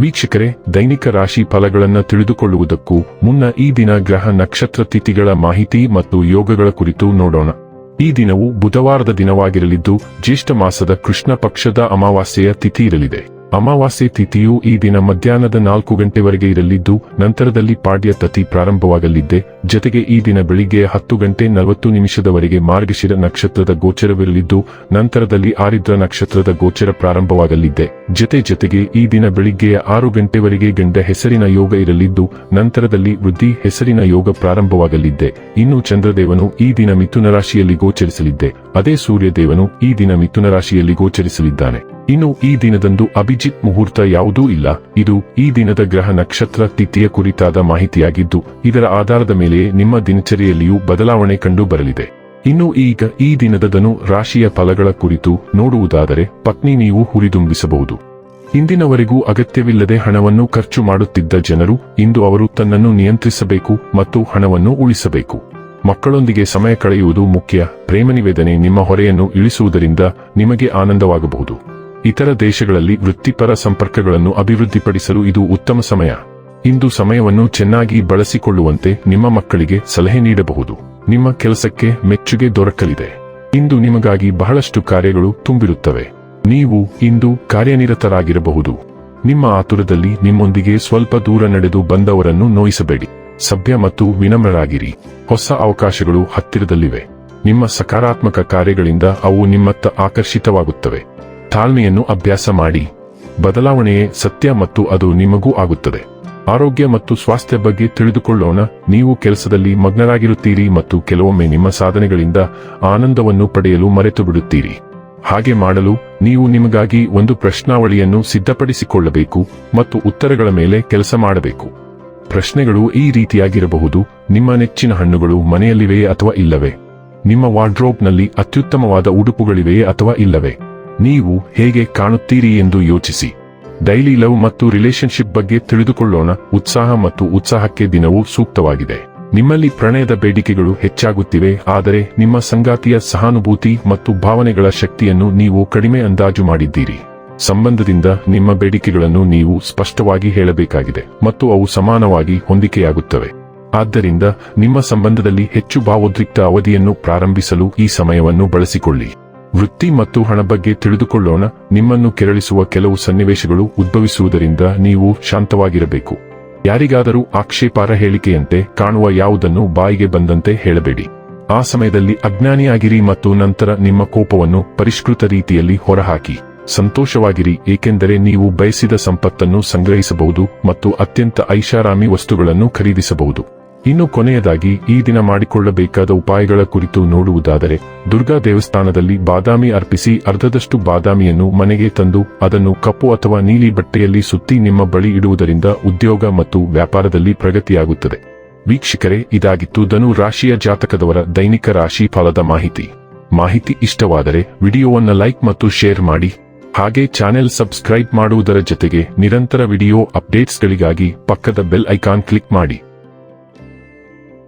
ವೀಕ್ಷಕರೇ, ದೈನಿಕ ರಾಶಿ ಫಲಗಳನ್ನು ತಿಳಿದುಕೊಳ್ಳುವುದಕ್ಕೂ ಮುನ್ನ ಈ ದಿನ ಗ್ರಹ ನಕ್ಷತ್ರ ತಿಥಿಗಳ ಮಾಹಿತಿ ಮತ್ತು ಯೋಗಗಳ ಕುರಿತು ನೋಡೋಣ. ಈ ದಿನವು ಬುಧವಾರದ ದಿನವಾಗಿರಲಿದ್ದು, ಜ್ಯೇಷ್ಠ ಮಾಸದ ಕೃಷ್ಣ ಪಕ್ಷದ ಅಮಾವಾಸ್ಯೆಯ ತಿಥಿ ಇರಲಿದೆ. ಅಮಾವಾಸ್ಯೆ ತಿಥಿಯು ಈ ದಿನ ಮಧ್ಯಾಹ್ನದ ನಾಲ್ಕು ಗಂಟೆವರೆಗೆ ಇರಲಿದ್ದು, ನಂತರದಲ್ಲಿ ಪಾಡ್ಯ ತತಿ ಪ್ರಾರಂಭವಾಗಲಿದ್ದೆ. ಜತೆಗೆ ಈ ದಿನ ಬೆಳಿಗ್ಗೆ ಹತ್ತು ಗಂಟೆ ನಲವತ್ತು ನಿಮಿಷದವರೆಗೆ ಮಾರ್ಗಶಿರ ನಕ್ಷತ್ರದ ಗೋಚರವಿರಲಿದ್ದು, ನಂತರದಲ್ಲಿ ಆರಿದ್ರ ನಕ್ಷತ್ರದ ಗೋಚರ ಪ್ರಾರಂಭವಾಗಲಿದ್ದೆ. ಜತೆ ಜತೆಗೆ ಈ ದಿನ ಬೆಳಿಗ್ಗೆಯ ಆರು ಗಂಟೆವರೆಗೆ ಗಂಡ ಹೆಸರಿನ ಯೋಗ ಇರಲಿದ್ದು, ನಂತರದಲ್ಲಿ ವೃದ್ಧಿ ಹೆಸರಿನ ಯೋಗ ಪ್ರಾರಂಭವಾಗಲಿದ್ದೆ. ಇನ್ನು ಚಂದ್ರದೇವನು ಈ ದಿನ ಮಿಥುನ ರಾಶಿಯಲ್ಲಿ ಗೋಚರಿಸಲಿದ್ದೆ. ಅದೇ ಸೂರ್ಯದೇವನು ಈ ದಿನ ಮಿಥುನ ರಾಶಿಯಲ್ಲಿ ಗೋಚರಿಸಲಿದ್ದಾನೆ. ಇನ್ನು ಈ ದಿನದಂದು ಅಭಿಜಿತ್ ಮುಹೂರ್ತ ಯಾವುದೂ ಇಲ್ಲ. ಇದು ಈ ದಿನದ ಗ್ರಹ ನಕ್ಷತ್ರ ತಿಥಿಯ ಕುರಿತಾದ ಮಾಹಿತಿಯಾಗಿದ್ದು, ಇದರ ಆಧಾರದ ಮೇಲೆಯೇ ನಿಮ್ಮ ದಿನಚರಿಯಲ್ಲಿಯೂ ಬದಲಾವಣೆ ಕಂಡು ಬರಲಿದೆ. ಇನ್ನು ಈಗ ಈ ದಿನದದನು ರಾಶಿಯ ಫಲಗಳ ಕುರಿತು ನೋಡುವುದಾದರೆ, ಪತ್ನಿ ನೀವು ಹುರಿದುಂಬಿಸಬಹುದು. ಇಂದಿನವರೆಗೂ ಅಗತ್ಯವಿಲ್ಲದೆ ಹಣವನ್ನು ಖರ್ಚು ಮಾಡುತ್ತಿದ್ದ ಜನರು, ಇಂದು ಅವರು ತನ್ನನ್ನು ನಿಯಂತ್ರಿಸಬೇಕು ಮತ್ತು ಹಣವನ್ನು ಉಳಿಸಬೇಕು. ಮಕ್ಕಳೊಂದಿಗೆ ಸಮಯ ಕಳೆಯುವುದು ಮುಖ್ಯ. ಪ್ರೇಮ ನಿವೇದನೆ ನಿಮ್ಮ ಹೊರೆಯನ್ನು ಇಳಿಸುವುದರಿಂದ ನಿಮಗೆ ಆನಂದವಾಗಬಹುದು. ಇತರ ದೇಶಗಳಲ್ಲಿ ವೃತ್ತಿಪರ ಸಂಪರ್ಕಗಳನ್ನು ಅಭಿವೃದ್ಧಿಪಡಿಸಲು ಇದು ಉತ್ತಮ ಸಮಯ. ಇಂದು ಸಮಯವನ್ನು ಚೆನ್ನಾಗಿ ಬಳಸಿಕೊಳ್ಳುವಂತೆ ನಿಮ್ಮ ಮಕ್ಕಳಿಗೆ ಸಲಹೆ ನೀಡಬಹುದು. ನಿಮ್ಮ ಕೆಲಸಕ್ಕೆ ಮೆಚ್ಚುಗೆ ದೊರಕಲಿದೆ. ಇಂದು ನಿಮಗಾಗಿ ಬಹಳಷ್ಟು ಕಾರ್ಯಗಳು ತುಂಬಿರುತ್ತವೆ. ನೀವು ಇಂದು ಕಾರ್ಯನಿರತರಾಗಿರಬಹುದು. ನಿಮ್ಮ ಆತುರದಲ್ಲಿ ನಿಮ್ಮೊಂದಿಗೆ ಸ್ವಲ್ಪ ದೂರ ನಡೆದು ಬಂದವರನ್ನು ನೋಯಿಸಬೇಡಿ. ಸಭ್ಯ ಮತ್ತು ವಿನಮ್ರರಾಗಿರಿ. ಹೊಸ ಅವಕಾಶಗಳು ಹತ್ತಿರದಲ್ಲಿವೆ. ನಿಮ್ಮ ಸಕಾರಾತ್ಮಕ ಕಾರ್ಯಗಳಿಂದ ಅವು ನಿಮ್ಮತ್ತ ಆಕರ್ಷಿತವಾಗುತ್ತವೆ. ತಾಳ್ಮೆಯನ್ನು ಅಭ್ಯಾಸ ಮಾಡಿ. ಬದಲಾವಣೆಯೇ ಸತ್ಯ ಮತ್ತು ಅದು ನಿಮಗೂ ಆಗುತ್ತದೆ. ಆರೋಗ್ಯ ಮತ್ತು ಸ್ವಾಸ್ಥ್ಯ ಬಗ್ಗೆ ತಿಳಿದುಕೊಳ್ಳೋಣ. ನೀವು ಕೆಲಸದಲ್ಲಿ ಮಗ್ನರಾಗಿರುತ್ತೀರಿ ಮತ್ತು ಕೆಲವೊಮ್ಮೆ ನಿಮ್ಮ ಸಾಧನೆಗಳಿಂದ ಆನಂದವನ್ನು ಪಡೆಯಲು ಮರೆತು ಬಿಡುತ್ತೀರಿ ಹಾಗೆ ಮಾಡಲು ನೀವು ನಿಮಗಾಗಿ ಒಂದು ಪ್ರಶ್ನಾವಳಿಯನ್ನು ಸಿದ್ಧಪಡಿಸಿಕೊಳ್ಳಬೇಕು ಮತ್ತು ಉತ್ತರಗಳ ಮೇಲೆ ಕೆಲಸ ಮಾಡಬೇಕು. ಪ್ರಶ್ನೆಗಳು ಈ ರೀತಿಯಾಗಿರಬಹುದು. ನಿಮ್ಮ ನೆಚ್ಚಿನ ಹಣ್ಣುಗಳು ಮನೆಯಲ್ಲಿವೆಯೇ ಅಥವಾ ಇಲ್ಲವೇ? ನಿಮ್ಮ ವಾರ್ಡ್ರೋಬ್ನಲ್ಲಿ ಅತ್ಯುತ್ತಮವಾದ ಉಡುಪುಗಳಿವೆಯೇ ಅಥವಾ ಇಲ್ಲವೇ? ನೀವು ಹೇಗೆ ಕಾಣುತ್ತೀರಿ ಎಂದು ಯೋಚಿಸಿ. ಡೈಲಿ ಲವ್ ಮತ್ತು ರಿಲೇಶನ್ಶಿಪ್ ಬಗ್ಗೆ ತಿಳಿದುಕೊಳ್ಳೋಣ. ಉತ್ಸಾಹ ಮತ್ತು ಉತ್ಸಾಹಕ್ಕೆ ದಿನವೂ ಸೂಕ್ತವಾಗಿದೆ. ನಿಮ್ಮಲ್ಲಿ ಪ್ರಣಯದ ಬೇಡಿಕೆಗಳು ಹೆಚ್ಚಾಗುತ್ತಿವೆ, ಆದರೆ ನಿಮ್ಮ ಸಂಗಾತಿಯ ಸಹಾನುಭೂತಿ ಮತ್ತು ಭಾವನೆಗಳ ಶಕ್ತಿಯನ್ನು ನೀವು ಕಡಿಮೆ ಅಂದಾಜು ಮಾಡಿದ್ದೀರಿ. ಸಂಬಂಧದಿಂದ ನಿಮ್ಮ ಬೇಡಿಕೆಗಳನ್ನು ನೀವು ಸ್ಪಷ್ಟವಾಗಿ ಹೇಳಬೇಕಾಗಿದೆ ಮತ್ತು ಅವು ಸಮಾನವಾಗಿ ಹೊಂದಿಕೆಯಾಗುತ್ತವೆ. ಆದ್ದರಿಂದ ನಿಮ್ಮ ಸಂಬಂಧದಲ್ಲಿ ಹೆಚ್ಚು ಭಾವೋದ್ರಿಕ್ತ ಅವಧಿಯನ್ನು ಪ್ರಾರಂಭಿಸಲು ಈ ಸಮಯವನ್ನು ಬಳಸಿಕೊಳ್ಳಿ. ವೃತ್ತಿ ಮತ್ತು ಹಣ ಬಗ್ಗೆ ತಿಳಿದುಕೊಳ್ಳೋಣ. ನಿಮ್ಮನ್ನು ಕೆರಳಿಸುವ ಕೆಲವು ಸನ್ನಿವೇಶಗಳು ಉದ್ಭವಿಸುವುದರಿಂದ ನೀವು ಶಾಂತವಾಗಿರಬೇಕು. ಯಾರಿಗಾದರೂ ಆಕ್ಷೇಪಾರ ಹೇಳಿಕೆಯಂತೆ ಕಾಣುವ ಯಾವುದನ್ನು ಬಾಯಿಗೆ ಬಂದಂತೆ ಹೇಳಬೇಡಿ. ಆ ಸಮಯದಲ್ಲಿ ಅಜ್ಞಾನಿಯಾಗಿರಿ ಮತ್ತು ನಂತರ ನಿಮ್ಮ ಕೋಪವನ್ನು ಪರಿಷ್ಕೃತ ರೀತಿಯಲ್ಲಿ ಹೊರಹಾಕಿ. ಸಂತೋಷವಾಗಿರಿ, ಏಕೆಂದರೆ ನೀವು ಬಯಸಿದ ಸಂಪತ್ತನ್ನು ಸಂಗ್ರಹಿಸಬಹುದು ಮತ್ತು ಅತ್ಯಂತ ಐಷಾರಾಮಿ ವಸ್ತುಗಳನ್ನು ಖರೀದಿಸಬಹುದು. ಇನ್ನು ಕೊನೆಯದಾಗಿ ಈ ದಿನ ಮಾಡಿಕೊಳ್ಳಬೇಕಾದ ಉಪಾಯಗಳ ಕುರಿತು ನೋಡುವುದಾದರೆ, ದುರ್ಗಾ ದೇವಸ್ಥಾನದಲ್ಲಿ ಬಾದಾಮಿ ಅರ್ಪಿಸಿ ಅರ್ಧದಷ್ಟು ಬಾದಾಮಿಯನ್ನು ಮನೆಗೆ ತಂದು ಅದನ್ನು ಕಪ್ಪು ಅಥವಾ ನೀಲಿ ಬಟ್ಟೆಯಲ್ಲಿ ಸುತ್ತಿ ನಿಮ್ಮ ಬಳಿ ಇಡುವುದರಿಂದ ಉದ್ಯೋಗ ಮತ್ತು ವ್ಯಾಪಾರದಲ್ಲಿ ಪ್ರಗತಿಯಾಗುತ್ತದೆ. ವೀಕ್ಷಕರೇ, ಇದಾಗಿತ್ತು ಧನು ರಾಶಿಯ ಜಾತಕದವರ ದೈನಿಕ ರಾಶಿ ಫಲದ ಮಾಹಿತಿ. ಮಾಹಿತಿ ಇಷ್ಟವಾದರೆ ವಿಡಿಯೋವನ್ನು ಲೈಕ್ ಮತ್ತು ಶೇರ್ ಮಾಡಿ. ಹಾಗೆ ಚಾನೆಲ್ ಸಬ್ಸ್ಕ್ರೈಬ್ ಮಾಡುವುದರ ಜೊತೆಗೆ ನಿರಂತರ ವಿಡಿಯೋ ಅಪ್ಡೇಟ್ಸ್ಗಳಿಗಾಗಿ ಪಕ್ಕದ ಬೆಲ್ ಐಕಾನ್ ಕ್ಲಿಕ್ ಮಾಡಿ.